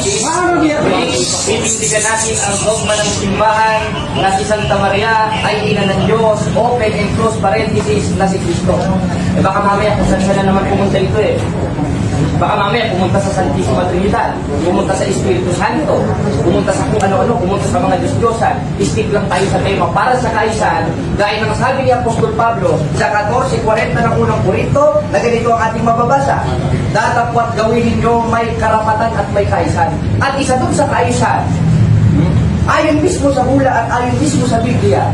natin, itindigan natin ang dogma ng simbahan na si Santa Maria ay ina ng Diyos, open and close parenthesis na si Kristo. Eh baka mamaya kung saan na naman pumunta ito eh. Baka mamaya pumunta sa Santisima Trinidad, pumunta sa Espiritu Santo, pumunta sa kung ano-ano, pumunta sa mga Diyos-Diyosan. Stick lang tayo sa tema para sa kaisan, gaya ng sabi ni Apostol Pablo sa 14.40 ng unang Korinto, na ganito ang ating mababasa. Datapwat gawin ninyo may karapatan at may kaisan. At isa dun sa kaisan, ayon mismo sa hula at ayon mismo sa Biblia,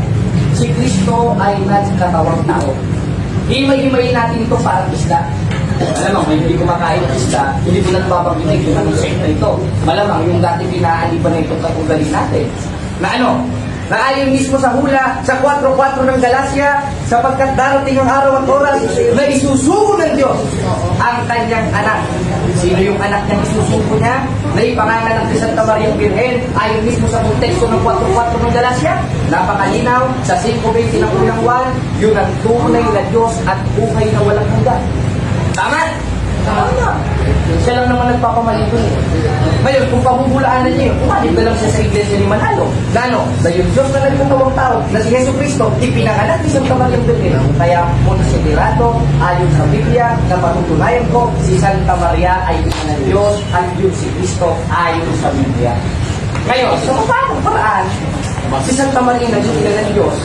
si Kristo ay nagkatawang tao. Himay-himayin natin ito parang isda. Malamang may hindi kumakain ng isda, hindi ko nagbabanggit yung anong sekta ito. Malamang yung dati pinaali pa na itong katugali natin. Na ano? Na ayon mismo sa hula, sa 4-4 ng Galacia, sapagkat darating ang araw at oras na isusuko ng Diyos ang kanyang anak. Sino yung anak niyang isusuko niya? Na ipangalan ng Santa Maria Birhen ayon mismo sa konteksto ng 4-4 ng Galacia? Napakalinaw sa 5.20 ng unang 1, yun ang tunay na Diyos at buhay na walang hanggan. Tama? Tama. Siya lang naman nagpapamali dun eh. Ngayon, kung pabubulaanan niya yun, umalit na lang siya sa iglesia ni Manalo. Gano? Na yung Diyos na nagkatawang tao, na si Yesu Cristo, ipinanganak Santa Maria Virgen. Kaya, konsiderado, ayon sa Biblia, na patutunayan ko, si Santa Maria ay ina ng Diyos, at yung si Cristo ayon sa Biblia. Ngayon, sa paano paraan, si Santa Maria na Diyos, ina ng Diyos,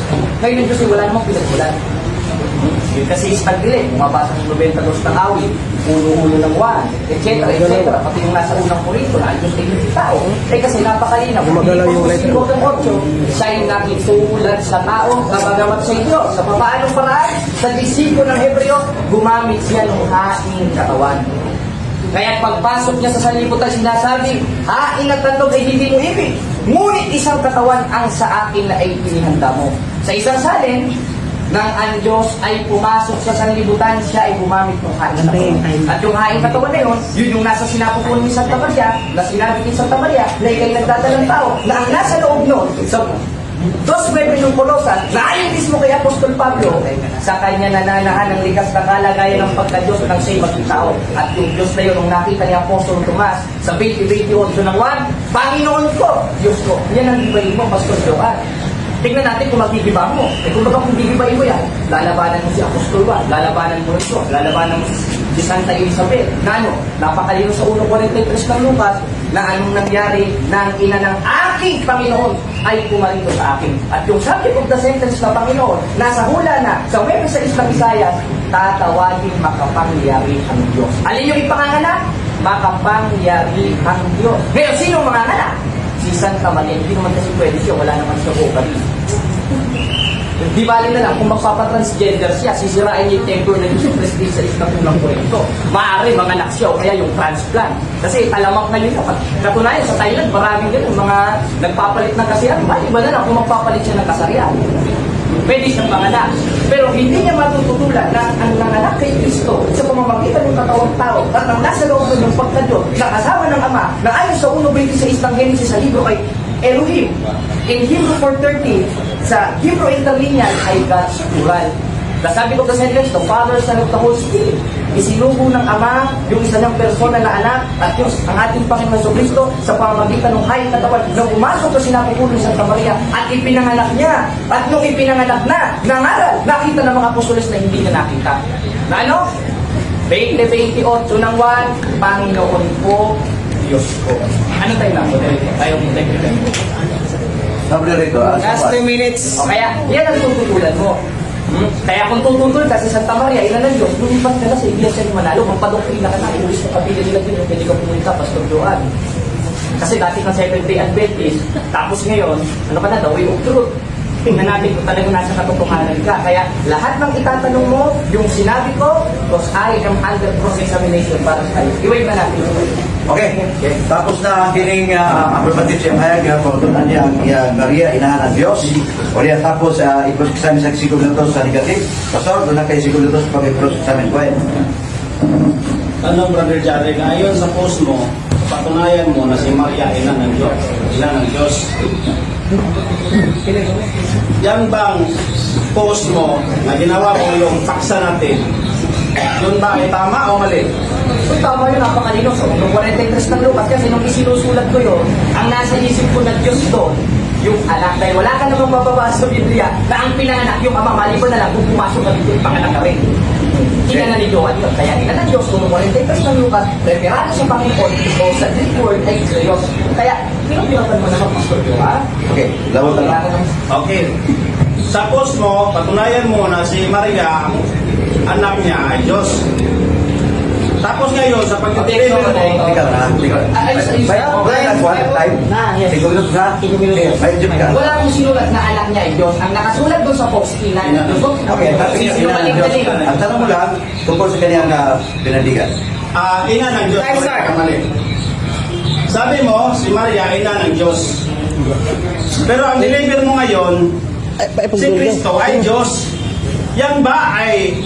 ngayon ng Diyos ay wala namang pinagmulan. Yun kasi is tagdilim, mabasa ng 92 ng awit, ulo-ulo ng one, etc. etc. Pati yung nasa unang kurito na Diyos ay hindi tao. Eh kasi napakalinaw. Gumagalaw yung letter. Ko ng 8, siya yung nakitulad sa tao na bagamat sa Diyos. Sa papaanong paraan, sa disipo ng Hebreo, gumamit siya ng haing katawan. Kaya pagpasok niya sa sanlibutan, sinasabi, hain at tandog ay hindi mo ibig. Ngunit isang katawan ang sa akin na ay pinihanda mo. Sa isang salin, nang ang Diyos ay pumasok sa sanlibutan, siya ay gumamit ng haing katawan. At yung haing katawan na yun, yun yung nasa sinapupunan ni Santa Maria, na sinabi ni Santa Maria, na ikay nagdadalang tao, na ang nasa loob nun, sa Dos Nueve ng Colosan, na ayon mismo kay Apostol Pablo, sa kanya nananahan ng likas na kalagayan ng pagka-Diyos ng siya'y maging tao. At yung Diyos na yun, nung nakita ni Apostol Tomas sa 20-28 ng 1, Panginoon ko, Diyos ko. Yan ang ibayin mo, Pastor Joan. Tingnan natin kung magigiba mo. Eh kung baka kung gigibayin mo yan, lalabanan mo si Apostol Juan, lalabanan mo ito, lalabanan mo si, Santa Isabel. Na ano, napakalino sa 1.43 ng Lucas, na anong nangyari na ang ina ng aking Panginoon ay pumarito sa akin. At yung subject of the sentence na Panginoon, nasa hula na, sa web sa Isla Visayas, tatawagin makapangyari ang Diyos. Alin yung ipanganganak? Makapangyari ang Diyos. Ngayon, sino ang manganganak? Si Santa Maria, hindi naman kasi pwede siya, wala naman siya ovary. Di bali na lang, kung magpapatransgender siya, sisirain niya yung temper na Diyos Prestige sa isang unang kurento. Maaari, mga anak siya, o kaya yung transplant. Kasi talamak na yun. Katunayan, sa Thailand, maraming ganun, mga nagpapalit ng kasarian. Ba na lang kung magpapalit siya ng kasarian? Pwede siyang manganak. Pero hindi niya matututulan na ang nanganak kay Kristo sa pamamagitan ng katawang tao at ang nasa loob ng pagkadyo na kasama ng Ama na ayon sa 1.26 ng Genesis sa libro ay Elohim. In Hebrew 4.30, sa Hebrew interlineal ay God's plural. Nasabi ko kasi guys, the Father, Son, of the Holy Spirit. Isinugo ng Ama yung isa niyang persona na anak at yung ang ating Panginoon sa Kristo sa pamamagitan ng katawan na pumasok sa sinapupulo Santa Maria at ipinanganak niya. At nung ipinanganak na, nangaral, nakita ng mga apostoles na hindi niya nakita. Na ano? 20-28 ng 1, Panginoon ko, Diyos ko. Ano tayo lang? Tayo mo tayo. Sabi rito, ah, Last 2 minutes. O kaya, yan ang tututulan mo. Hmm? Kaya kung tututol ka sa Santa Maria, ilan ng Diyos, lumipat ka sa Iglesia ni Manalo, magpadoktrina ka na, iulis na kabila nila din, pwede ka pumunta, Pastor Joan. Kasi dati kang Seventh Day Adventist, tapos ngayon, ano ka na, the way of truth. Tingnan natin kung talagang nasa katotohanan ka. Kaya lahat ng itatanong mo, yung sinabi ko, because I am under cross-examination para sa iyo. Iway na natin. Okay. Tapos na ang kining uh, aprobatid siya hayag uh, pagtunan niya ang uh, Maria, inahan ng Diyos. O riyan tapos uh, i-cross examine sa siguro nito sa negative. Pastor, doon na kayo siguro nito sa pag-cross examine ko eh. Ano, Brother Jared, ayon sa post mo, patunayan mo na si Maria ina ng Diyos. Ina ng Diyos. Yan bang post mo na ginawa mo yung paksa natin Yun ba ay tama o mali? So tama yun, napakalino. So, nung 43 ng Lucas, kasi nung isinusulat ko yun, ang nasa isip ko na Diyos doon, yung anak. Dahil wala ka namang mababasa sa Biblia na ang pinanganak yung ama, maliban na lang kung pumasok ka dito, panganak ka rin. Ina na ni Johan yun. Kaya ina na Diyos, kung 43 ng Lucas, referado sa Panginoon, o sa Greek word ay Diyos. Kaya, pinapilatan mo naman, Pastor Johan. Okay, lawat na lang. Okay. Sa post mo, patunayan mo na si Maria, anak niya ay Diyos. Tapos ngayon, sa pagtitipid mo, Ikaw na, ikaw. Ayos, ayos. One time. Na, yes. Cinco minutos na. Ka. Wala akong sinulat na anak niya ay Diyos. Ang nakasulat doon sa box, ina ng Diyos. Okay, tapos sinungaling ka din. Ang tanong mo lang, tungkol sa kanyang uh, pinandigan. ah, ina ng Diyos. Time start. Mali. Sabi mo, si Maria, ina ng Diyos. Pero ang deliver mo ngayon, si Kristo ay Diyos. Yan ba ay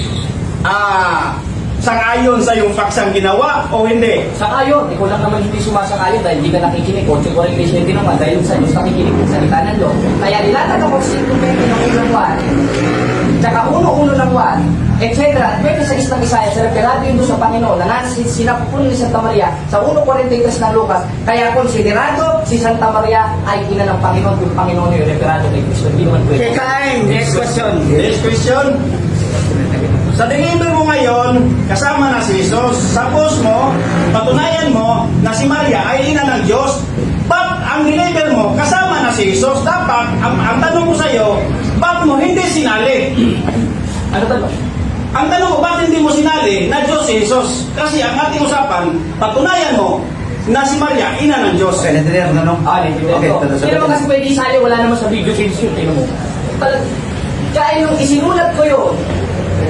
ah, sangayon sa iyong paksang ginawa o hindi? Saka yun, ikaw lang naman hindi sumasakayo dahil hindi ka nakikinig. 8.47 naman dahil sa Diyos nakikinig ng salita ng Diyos. Kaya nilatag ako sa 5.20 ng unang 1, tsaka 1.1 ng 1, etc. At 26 ng Isaiah, sa referado yun doon sa Panginoon na nasa sinapupunan ni Santa Maria sa 1.43 ng Lucas. Kaya konsiderado si Santa Maria ay ina ng Panginoon kung Panginoon yung referado kay Cristo. Hindi naman pwede. time. Next question. Next question. Sa deliver mo ngayon, kasama na si Jesus. Sa post mo, patunayan mo na si Maria ay ina ng Diyos. But ang deliver mo, kasama na si Jesus. Dapat, ang, ang tanong ko sa iyo, ba't mo hindi sinali? Ano ba? Ang tanong ko, ba't hindi mo sinali na Diyos si Jesus? Kasi ang ating usapan, patunayan mo na si Maria, ina ng Diyos. Okay, naintindihan mo na, no? Ah, naiintindihan Okay, Hindi naman kasi pwede isali, wala naman sa video games yun. Tingnan mo. Talag- Kaya nung isinulat ko yun,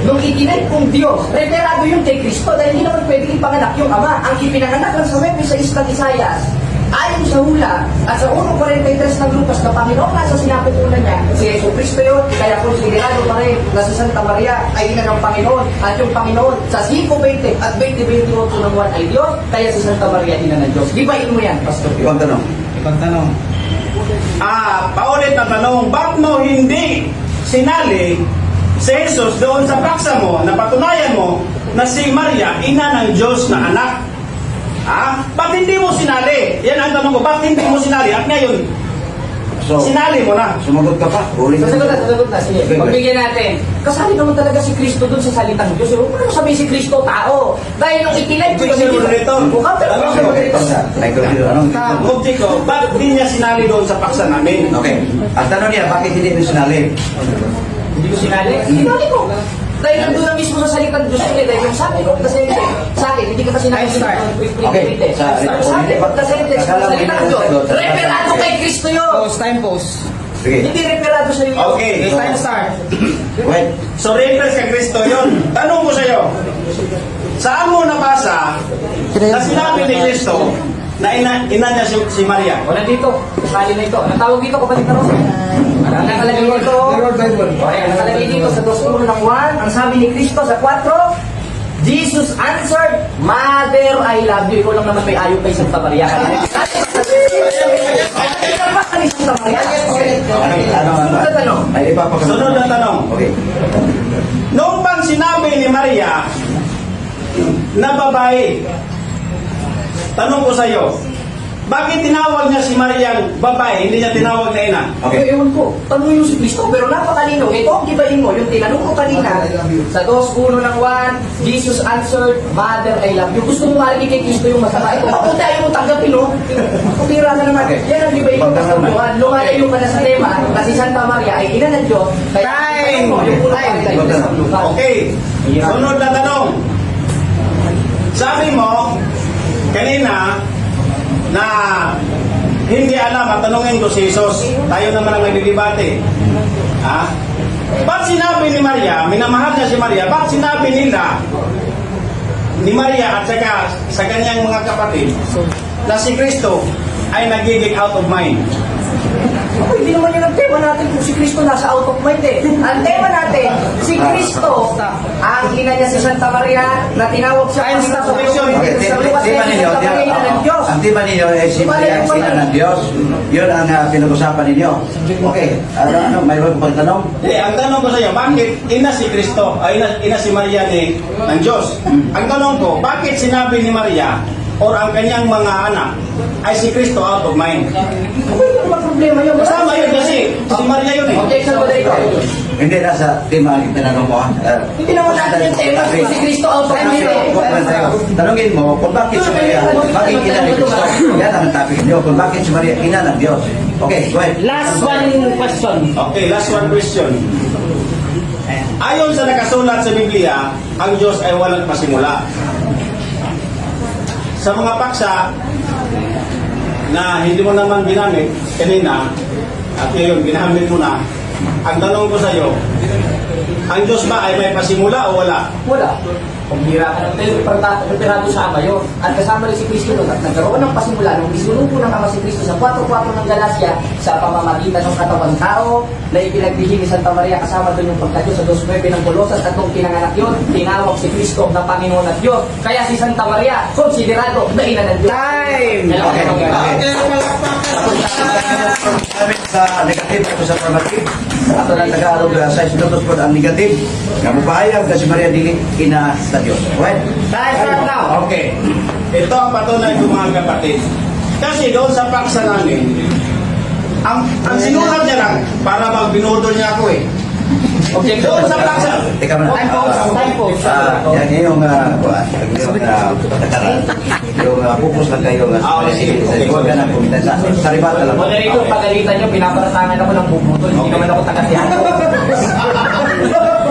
nung itinay kong Diyos, referado yun kay Kristo dahil hindi naman pwede ipanganak yung Ama. Ang ipinanganak lang sa Webis sa Islang Isayas, ayon sa hula, at sa 1.43 ng Lucas na Panginoon nasa sinapupunan niya, si Yeso Cristo yun, kaya konsiderado pa rin na si Santa Maria ay ina ng Panginoon, at yung Panginoon sa 5.20 at 20.28 ng 1 ay Diyos, kaya si Santa Maria ina ng Diyos. Di ba mo yan, Pastor? Ikaw ang tanong. Ibang tanong. Ah, paulit na tanong, ba't mo hindi sinali si Jesus doon sa paksa mo na patunayan mo na si Maria, ina ng Diyos na anak? Ha? Ba't hindi mo sinali? Yan ang tanong ko, ba't hindi mo sinali? At ngayon, So, sinali mo na. sumagot ka pa. Huli ka. Sasagot na, sasagot na. Sige, Okay, pagbigyan natin. Kasali naman talaga si Kristo dun sa salitang Diyos. Huwag mo naman sabihin si Kristo tao. Dahil nung itinay ko Objection Tanong objection mo. Okay, pausa. Ay, continue. Anong Ang object ko, ba't di niya sinali doon sa paksa namin? Okay. Ang tanong niya, bakit hindi mo sinali? Hindi ko sinali. Sinali ko. Dahil nandun na mismo sa salitang Diyos ko. eh. Dahil yung sabi ko, kasi sa akin, hindi ko kasi Time start. Okay, sa- Sa sentence ko sa salitang Diyos. Referado kay Kristo yun. Post, time post. Sige. Hindi referado sa iyo. Okay. Time start. Wait. So, reference kay Kristo yun. Tanong ko sa'yo, saan mo nabasa na sinabi ni Kristo na ina, ina niya si, si Maria? Wala dito. Kasali na ito. Ang tawag dito, kapatid na Rosa. Ang nakalagay dito. Okay, ang nakalagay dito sa 2.1 ng 1, ang sabi ni Kristo sa 4, Jesus answered, Mother, I love you. Ikaw lang naman may ayaw kay Santa Maria. Ano? Ano, ano, ano? Sunod na tanong. Okay. Noong bang sinabi ni Maria na babae, tanong ko sa'yo, bakit tinawag niya si Maria babae, hindi niya tinawag na ina? Okay. Okay. Ewan ko. Tanong yung si Kristo, pero napakalino. Ito ang gibain mo, yung tinanong ko kanina, sa 2.1 ng 1, Jesus answered, Mother, I love you. Gusto mo marinig kay Kristo yung masama. Ito, mapunta ayaw mo tanggapin, no? Kupira ka naman. Okay. Yan ang gibain mo, naman. Juan. Lumalayo ka na sa tema na si Santa Maria ay ina ng Diyos. Kaya, Time! Mo, yung Time! sa. Okay, sunod na tanong. Sabi mo, kanina, na hindi alam at tanungin ko si Jesus. Tayo naman ang naglilibate. Ha? Ba't sinabi ni Maria, minamahal niya si Maria, ba't sinabi nila ni Maria at saka sa kanyang mga kapatid na si Kristo ay nagiging out of mind? Ako, hindi naman yun ang tema natin kung si Kristo nasa out of mind eh. Ang tema natin, si Kristo, ang ina niya si Santa Maria, na tinawag siya stop. sa Okay, sa Lucas tema 10, ninyo, Santa Maria, ina ng Diyos. ang tema ninyo ay si Maria, ang ina ng Diyos. Yun ang uh, pinag-usapan ninyo. Okay, ano, ano, mayroon pang tanong? Hindi, ang tanong ko sa iyo, bakit ina si Kristo, ay ina, ina si Maria ni, ng Diyos? Ang tanong ko, bakit sinabi ni Maria or ang kanyang mga anak ay si Kristo out of mind? Okay, ba problema yun? Kasama yun kasi si Maria yun eh. Objection ko dito. Hindi na sa tema ang tinanong mo. ah. Hindi naman natin yung tema si Kristo mind eh. Tanungin mo kung bakit si Maria, bakit ina ni Cristo? Yan ang topic niyo, kung bakit si Maria ina ng Diyos. Okay, go ahead. Last one question. Okay, last one question. Ayon sa nakasulat sa Biblia, ang Diyos ay walang pasimula. Sa mga paksa na hindi mo naman ginamit kanina, at ngayon ginamit mo na, ang tanong ko sa iyo, ang Diyos ba ay may pasimula o wala? Wala. Kung hira ka ng pertado sa ama yun. At kasama rin si Kristo doon. At nagkaroon ng pasimula nung isinupo ng ama si Kristo sa 4-4 ng Galacia sa pamamagitan ng katawan tao na ipinagdihin ni Santa Maria kasama doon yung pagkadyo sa 2.9 ng Kolosas at nung kinanganak yun, tinawag si Kristo na Panginoon at Diyos. Kaya si Santa Maria, konsiderado na ina ng Diyos. Time! Okay, okay. Namin sa negative at sa affirmative. Ato na taga-arog uh, sa sinutos po ang negative. Nga mo paayag kasi Maria dili ina sa Diyos. Right? Time start now! Okay. Ito ang patunay ko mga kapatid. Kasi doon sa paksa namin, ang, ang sinulat niya lang, para mag binudol niya ako eh. Objection. Doon sa paksa, Teka muna. Time pause, time pause. Ah, yan yung uh, yung uh, patakaran. Yung uh, pupus lang kayo. Uh, Ah, sige. Okay. Huwag ka na pumunta sa saribata lang. Moderator, pagalitan nyo, pinaparatangan ako ng bubutol. Hindi naman ako taga-siyato.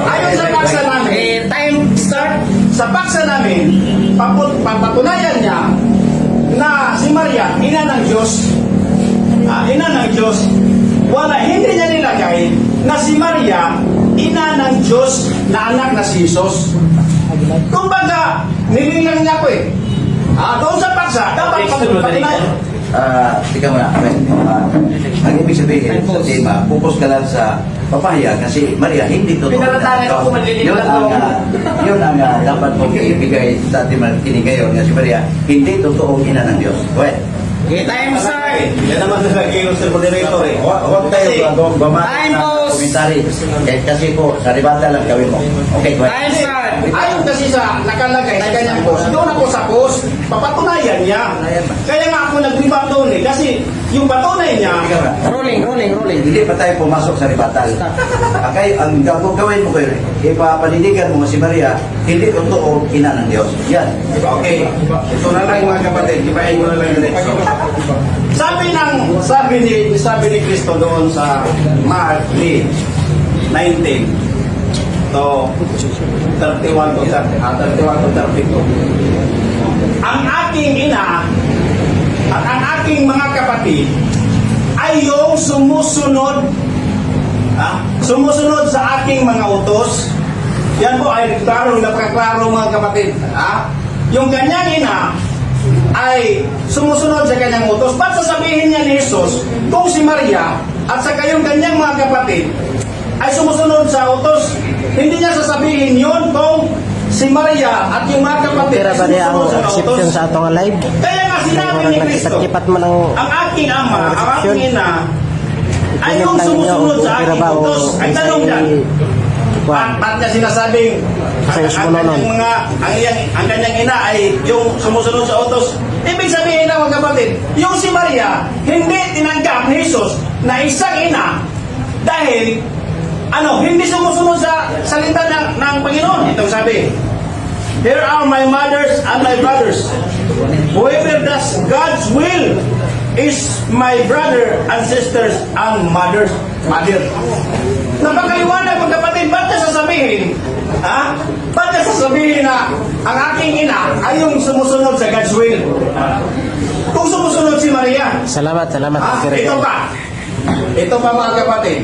ayon sa paksa namin, Eh, time start. sa paksa namin, paput, papatunayan niya na si Maria, ina ng Diyos, ah, ina ng Diyos, wala, hindi niya nilagay na si Maria, ina ng Diyos na anak na si Jesus. Kumbaga, nililang niya ko eh. Ah, doon sa paksa, dapat patunayan. Ah, tika muna. Okay. Ah, ang ibig sabihin sa tema, pupus ka lang sa papaya kasi Maria, hindi totoo. Lang ang, ako. ah, yun ang ah, dapat mong ibigay sa ating makikinig ngayon na si Maria, hindi totoong ina ng Diyos. Well, Okay, time start. Yan naman nilagay yung sa moderator eh. huwag tayo Kasi- gumamit Time. Komentary. Eh, kasi po, sa ribata lang gawin mo. Okay, go ahead. Time start. Ayon kasi sa nakalagay sa kanyang post, doon ako sa post, papatunayan niya. Kaya nga ako nag-revamp doon eh, kasi yung patunay niya. Rolling, rolling, rolling. Hindi pa tayo pumasok sa ribatal. Okay, ang gawin gawin mo kayo, ipapanindigan mo si Maria, hindi totoo ina ng Diyos. Yan. okay, ito na lang mga kapatid, ibahin mo na lang yung next. Sabi ng, sabi ni, sabi ni Kristo doon sa Mark 3, 19 to 31 to 30, ah, 31 to 32. Ang aking ina at ang aking mga kapatid ay yung sumusunod ha? sumusunod sa aking mga utos yan po ay klaro, napakaklaro mga kapatid ha? yung kanyang ina ay sumusunod sa kanyang utos ba't sasabihin niya ni Jesus kung si Maria at sa kayong kanyang mga kapatid ay sumusunod sa utos hindi niya sasabihin yun kung si Maria at yung mga kapatid Pera ay ba niya ang sa exception utos sa atong live? kaya nga sinabi ni Kristo, mo ng ang aking ama, ang aking ina, ay yung sumusunod sa aking utos. Ay tanong dyan, Kuwan. ba't ba't niya sinasabing Sa ang, ang kanyang mga, ang, iyang, ang kanyang ina ay yung sumusunod sa utos? Ibig sabihin na mga kapatid, yung si Maria, hindi tinanggap ni Jesus na isang ina dahil ano, hindi sumusunod sa salita ng, ng Panginoon. Itong sabi, Here are my mothers and my brothers. Whoever does God's will is my brother and sisters and mothers. Mother. Napakaliwanag mga kapatid, ba't niya sasabihin? Ha? Ba't niya sasabihin na ang aking ina ay yung sumusunod sa God's will? Kung sumusunod si Maria, Salamat, salamat. Sir. ito pa. Ito pa mga kapatid.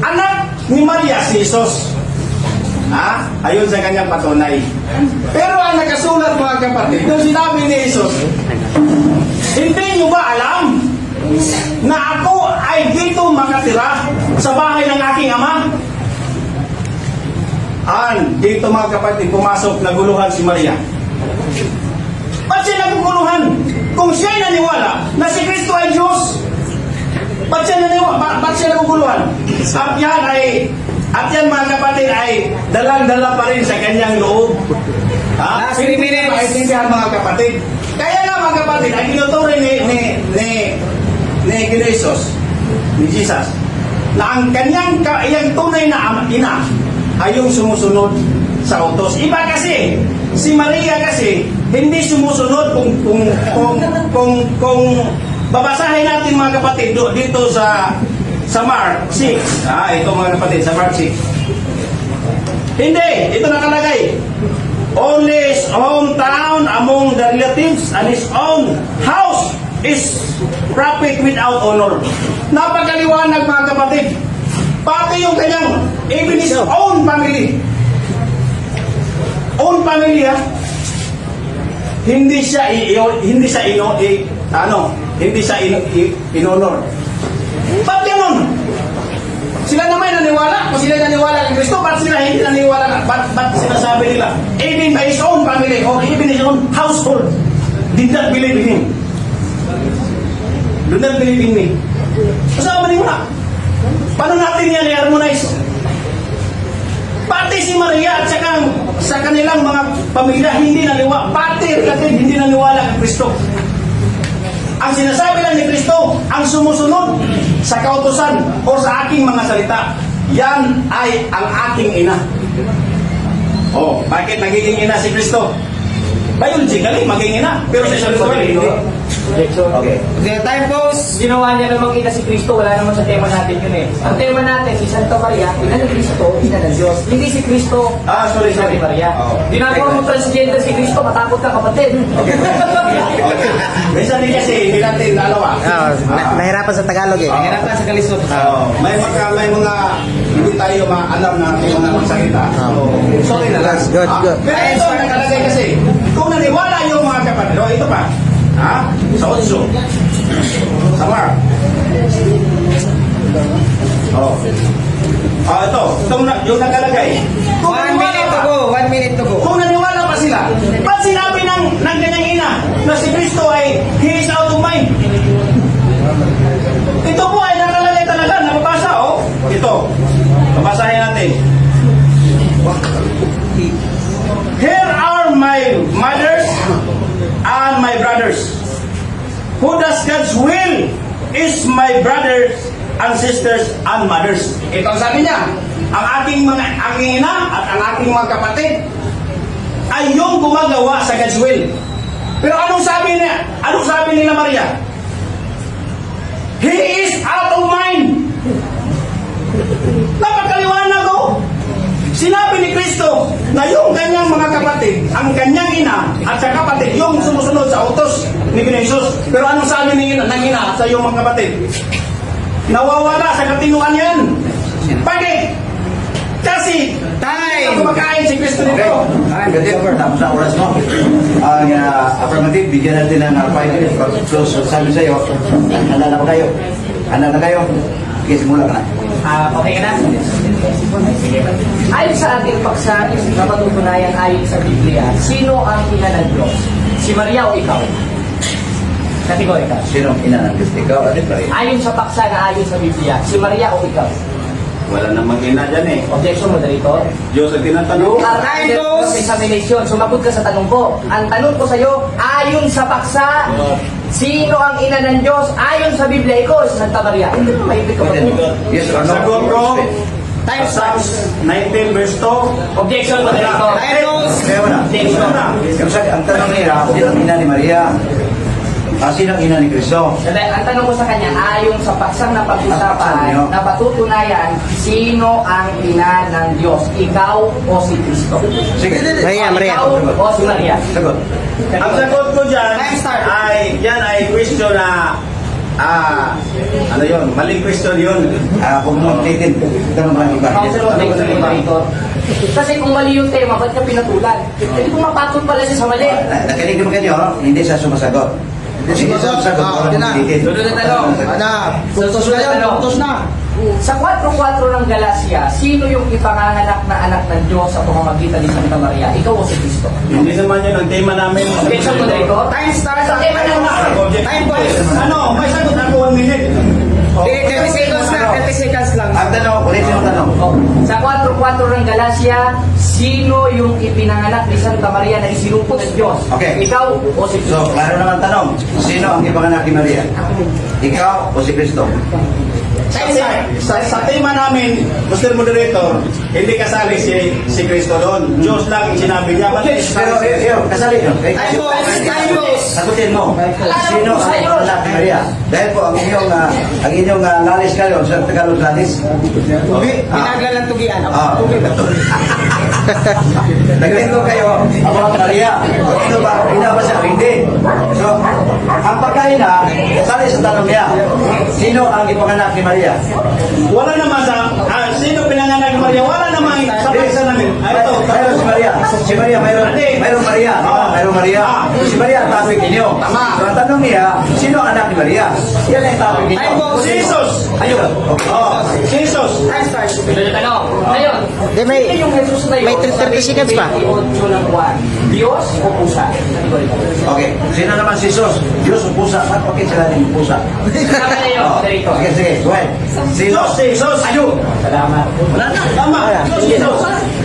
Anak ni Maria si Jesus. Ha? Ayon sa kanyang patunay. Pero ang nakasulat mga kapatid, nung sinabi ni Jesus, hindi nyo ba alam na ako ay dito makatira sa bahay ng aking ama? An, dito mga kapatid, pumasok, naguluhan si Maria. Ba't siya naguguluhan? Kung siya'y naniwala na si Kristo ay Diyos, ba't siya naniwala? Ba- ba't siya naguguluhan? At yan ay, at yan mga kapatid ay dalang-dala pa rin sa kanyang loob. Ha? Last three minutes. Maintindihan mga kapatid. Kaya nga mga kapatid, ang tinuturing ni, ni, ni, ni Jesus, ni Jesus, na ang kanyang ka, yung tunay na ama, ina ay yung sumusunod sa utos. Iba kasi, si Maria kasi, hindi sumusunod kung, kung, kung, kung, kung babasahin natin mga kapatid dito sa sa Mark 6. Ah, ito mga kapatid, sa Mark 6. Hindi, ito nakalagay. Only his hometown among the relatives and his own house is prophet without honor. Napakaliwanag mga kapatid. Pati yung kanyang, even his own family. Own family ha. Hindi siya i, hindi siya ino, i, ano, hindi siya in, i, inonor. Ba't ganun? Sila naman naniwala. Kung sila naniwala kay Kristo, ba't sila hindi naniwala? na- Ba't, ba't sinasabi nila? Even by his own family or even his own household did not believe in him. Do not believe in me. Kasama na. Paano natin yan i-harmonize? Pati si Maria at saka sa kanilang mga pamilya hindi naniwala. Pati kapatid hindi naniwala kay Kristo. Ang sinasabi lang ni Kristo, ang sumusunod sa kautosan o sa aking mga salita, yan ay ang aking ina. Oh, bakit nagiging ina si Kristo? Biologically, maging ina. Pero sa spiritually, hindi. Objection. Okay. Okay, time pause. Ginawa niya namang ina si Kristo, wala naman sa tema natin yun eh. Ang tema natin, si Santa Maria, ina ni Kristo, ina ng Diyos. Hindi si Kristo, Ah, sorry, ni sorry. Maria. Oh. Ginagawa mo transgender si Kristo, matakot ka kapatid. Minsan din kasi, hindi natin dalawa. Ah, na- nahirapan sa Tagalog eh. Hirapan sa kalisod. Oh, may mga may mga hindi tayo maalam na ating mga magsalita. So, sorry na lang. Good, Ah, good. Pero ito ang nakalagay kasi, kung naniwala yung mga kapatid, oh, ito pa, ha? Sa Otso. Sa Mark. Oh. Ah, ito, na, yung nakalagay. Kung One minute to go, one minute to go. kung naniwala pa sila, ba't sinabi ng, ng kanyang ina na si Kristo ay he is out of mind? Ito po ay nakalagay talaga, nababasa, oh. Ito, babasahin natin. Here are my mothers and my brothers. Who does God's will is my brothers and sisters and mothers. Ito ang sabi niya. Ang aking mga aking ina at ang aking mga kapatid ay yung gumagawa sa God's will. Pero anong sabi niya? Anong sabi nila Maria? He is out of mind. Napakaliwanag ko. Sinabi ni Kristo na yung kanyang mga kapatid, ang kanyang ina at sa kapatid, yung sumusunod sa utos ni Jesus. Pero anong sabi ni ina, ng ina sa iyong mga kapatid? Nawawala sa katinuan yan. Bakit? Kasi Time! kumakain si Kristo Okay. nito. Kasi tapos na oras mo. Ang uh, affirmative, bigyan natin ng uh, 5 minutes. Pag close, sabi sa'yo, handa na kayo? Handa na kayo? Sige, simula ka na. Ah, okay ka na? Sige. Ayon sa ating paksa, na matutunayan ayon sa Biblia, sino ang ina ng Diyos? Si Maria o ikaw? Kategorika. Sino ang ina ng Diyos? Ikaw, at ikaw. Ayon sa paksa na ayon sa Biblia, si Maria o ikaw? Wala namang ina dyan eh. Objection, moderator. Diyos ang tinatanong. Time goes. examination. Sumagot ka sa tanong ko. Ang tanong ko sa iyo, ayon sa paksa, sino ang ina ng Diyos? Ayon sa Biblia, ikaw si Santa Maria. Hindi mo maibig ka pa Yes or no? Sagot ko, Time Psalms 19 verse 2. Objection, na. Objection. Yung sa, ang tanong niya, sino ang ina ni Maria? Ah, sino ang ina ni Cristo? Dahil Ang tanong ko sa kanya, ayon sa paksang na pag-usapan, na patutunayan, sino ang ina ng Diyos? Ikaw o si Kristo? Sige. Maria, Maria. Ikaw o si Maria? Sagot. Ang sagot ko dyan ay, yan ay question na, ah, ano yun, maling question yun. Ah, kung tanong mo lang iba. Moderator. Kasi kung mali yung tema, ba't ka pinatulan? Hindi kung mapatol pala siya sa mali. Ah, Nakinig naman kayo, hindi siya sumasagot. Sumasagot. Ah, okay na. Sunod na tanong. Ana, Putos na yun, putos na. Sa 4.4 ng Galacia, sino yung ipanganganak na anak ng Diyos sa pamamagitan ni Santa Maria? Ikaw o si Kristo? Hindi naman yun ang tema namin. Objection mo na ito? Time start. Sa tema ng Time boys. Ano, may sagot ako one minute. Oh. Hindi, 30 seconds lang. 30 seconds lang. Ang tanong, ulitin yung tanong. Oh, sa 4.4 ng Galacia, sino yung ipinanganak ni Santa Maria na isinumpong ng Diyos? Okay. Ikaw o si Kristo? So, klaro naman tanong. Sino ang ipanganak ni Maria? Ikaw o si Kristo? Kasi sa, sa tema namin, Mr. Moderator, hindi kasali si si Kristo doon. Diyos lang ang sinabi niya. Bakit Pero, eh, eh, kasali Time boys. Time boys. Sagutin mo. Sino ang ipanganak ni Maria? Dahil po, ang inyong, ah, ang inyong uh, lalis kayo, sa Tagalog lalis. Ubi. Ah. Binagal ng tugian. Ah, Nagtin ko kayo about Maria. Ino ba? Ina ba siya? Hindi. So, ang pagkain na, sali sa tanong niya, sino ang ipanganak ni Maria? Wala naman sa, ah, sino pinanganak ni Maria? Wala naman sa bansa namin. Ah, ito, Mayroon si Maria. Si Maria, mayroon. Mayroon Maria. Ah. Mayroon Maria. Ah. Si Maria ang topic ninyo. Tama. So, ang tanong niya, sino ang anak ni Maria? Yan ang topic ninyo. Boys. Si Jesus. Ayun. Oh, si Jesus. Time start. Ito tanong. Ngayon, Di, may- sino yung Jesus na yun? may 30 seconds pa. Sa 28 ng buwan, Diyos o pusa? Okay. Sino naman si Jesus? Diyos o pusa? Ba't bakit sila din pusa? Tama na yun, Oh. Sige, sige. Go ahead. Jesus, si Jesus. Ayun. Salamat. Wala na. Tama. Diyos, Jesus.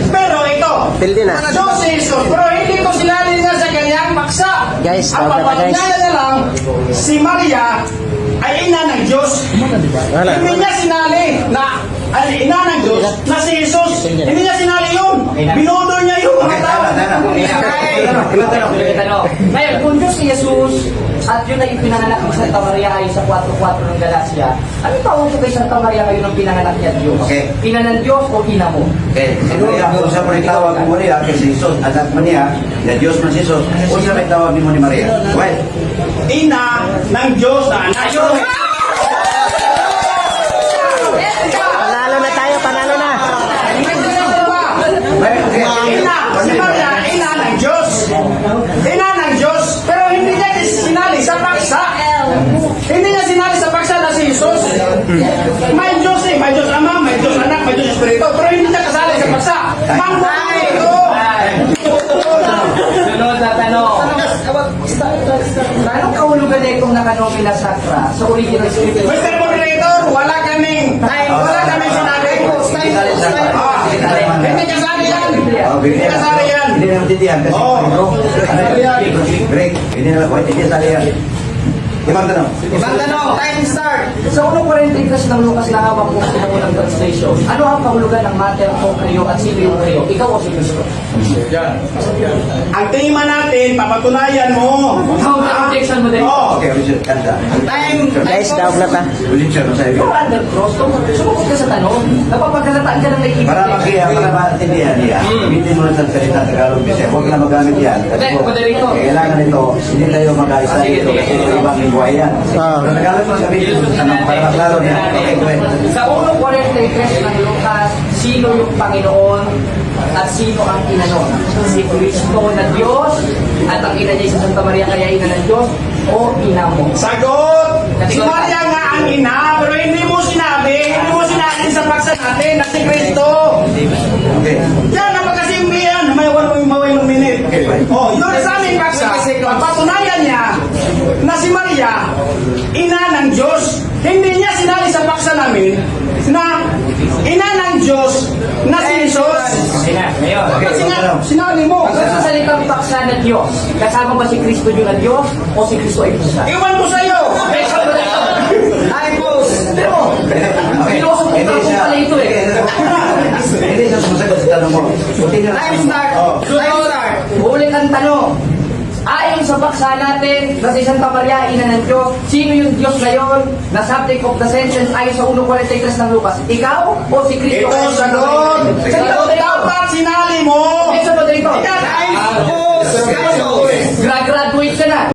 Pero ito, Pildi na. Diyos Jesus. Pero hindi ko sinali niya sa kanyang paksa. Guys, Ang tawag na, guys. papatunayan na lang, si Maria ay ina ng Diyos. Wala. Hindi niya sinali na ay ina ng Diyos na si Jesus. Hindi niya sinali yun. Binodo niya yung mga Okay, tao. Ngayon, kung Diyos si Jesus at yun ay pinanganak ni Santa Maria ay sa 4.4 ng Galacia, ano tawag ko kay Santa Maria ngayon ang pinanganak niya Diyos? Okay. Ina ng Diyos o ina mo? Okay, si Maria, kung sa may tawag mo Maria, kay si Jesus, anak mo niya, na Diyos man si Jesus, kung sa may tawag mo ni Maria. Well, Ina ng Diyos na anak. Ayun! Panalo na tayo. Panalo na. well, okay. Ina, si Maria, ina ng Diyos. Ina ng Diyos. Pero hindi niya sinali sa paksa. Hindi niya sinali sa paksa na si Jesus. May Diyos eh. May Diyos Ama, may Diyos Anak, may Diyos Espiritu. Pero hindi niya kasali sa paksa. Mangbuhay ito. Sunod na tanong. Anong kahulugan na itong nakanomina sakra sa original scripture? Mr. Moderator, wala kaming time. Wala kaming sinabi. Kasali sa Ah, Hindi kasali yan. Oh, Hindi kasali yan. Hindi na kasi Oo. bro. Break. Hindi na wait, hindi kasali yan. Ibang tanong. Ibang tanong. Time start. Sa 1.43 ng Lucas na hawak mo sa unang translation, ano ang kahulugan ng mater o kreo at sino yung kreo? Ikaw o si Kristo? Ang tema natin, papatunayan mo. Ikaw objection mo din. Oh, Okay, Richard, kanta. Time. Guys, na ta. Richard, ano sa'yo? Ikaw under cross, sumugot ka sa tanong. Napapagkalataan ka ng naiibig. Para makiya, para maintindihan niya, gamitin mo lang sa salita Tagalog kasi huwag na magamit yan. Kasi po, Federico. kailangan nito, hindi tayo mag-aisa Sige, dito kasi ito ibang lingwa yan. Ah. Pero Tagalog mo gamitin mo sa tanong para maklaro niya. Okay, go ahead. Sa 1.43 ng Lucas, sino yung Panginoon at sino ang ina nun? Si Kristo na Diyos at ang ina niya si Santa Maria kaya ina ng Diyos o ina mo? Sagot! Si Maria nga ang ina, pero hindi mo sinabi, hindi mo sinabi sa paksa natin na si Kristo. Okay. Yan, napagkasimbihan. May one may one minute. Oh, yun sa aming paksa. Patunayan niya na si Maria, ina ng Diyos. Hindi niya sinali sa paksa namin na ina ng Diyos na si Jesus. Okay na, ngayon. Kasi nga, sinali mo. Kung sa salitang paksa na Diyos, kasama ba si Kristo yung na Diyos o si Kristo ay pusa? Iwan ko sa'yo. Time pause. Pero, Piloso ko Hindi siya, pala ito eh. hindi siya sumasagot sa tanong mo. Time start. Time start. Ulit ang tanong. Ayon sa baksa natin na sa isang tamarya ng Diyos, sino yung Diyos na yon na subject of the sentence ayon sa 1.43 ng Lucas? Ikaw o si Kristo? Ito, sagot! Sagot dapat sinali mo! Ito, sagot dito! Graduate ka na!